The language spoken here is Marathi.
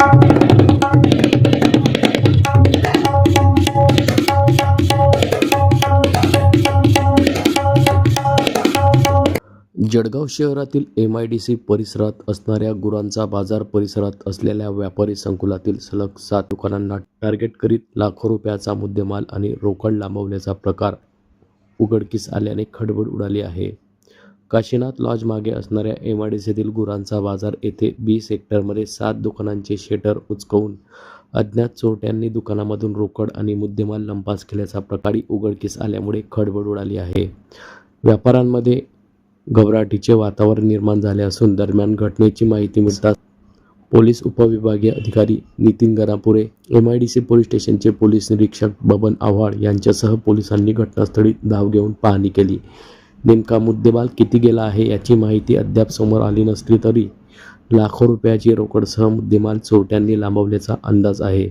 जळगाव शहरातील एम आय डी सी परिसरात असणाऱ्या गुरांचा बाजार परिसरात असलेल्या व्यापारी संकुलातील सलग सात दुकानांना टार्गेट करीत लाखो रुपयाचा मुद्देमाल आणि रोकड लांबवल्याचा प्रकार उघडकीस आल्याने खडबड उडाली आहे. काशीनाथ लॉज मागे असणाऱ्या एम आय डी सीतील गुरांचा बाजार येथे बी सेक्टरमध्ये सात दुकानांचे शेटर उचकवून अज्ञात चोरट्यांनी दुकानामधून रोकड आणि मुद्देमाल लंपास केल्याचा प्रकारी उघडकीस आल्यामुळे खडबड उडाली आहे. व्यापाऱ्यांमध्ये घबराटीचे वातावरण निर्माण झाले असून दरम्यान घटनेची माहिती मिळताच पोलीस उपविभागीय अधिकारी Nitin Garapure M I D C police स्टेशनचे पोलीस निरीक्षक बबन आव्हाड यांच्यासह पोलिसांनी घटनास्थळी धाव घेऊन पाहणी केली. नेमका मुद्देमाल किती गेला आहे याची माहिती अद्याप समोर आली नसली तरी लाखो रुपयाची रोकडसह मुद्देमाल चोरट्यांनी लांबवल्याचा अंदाज आहे.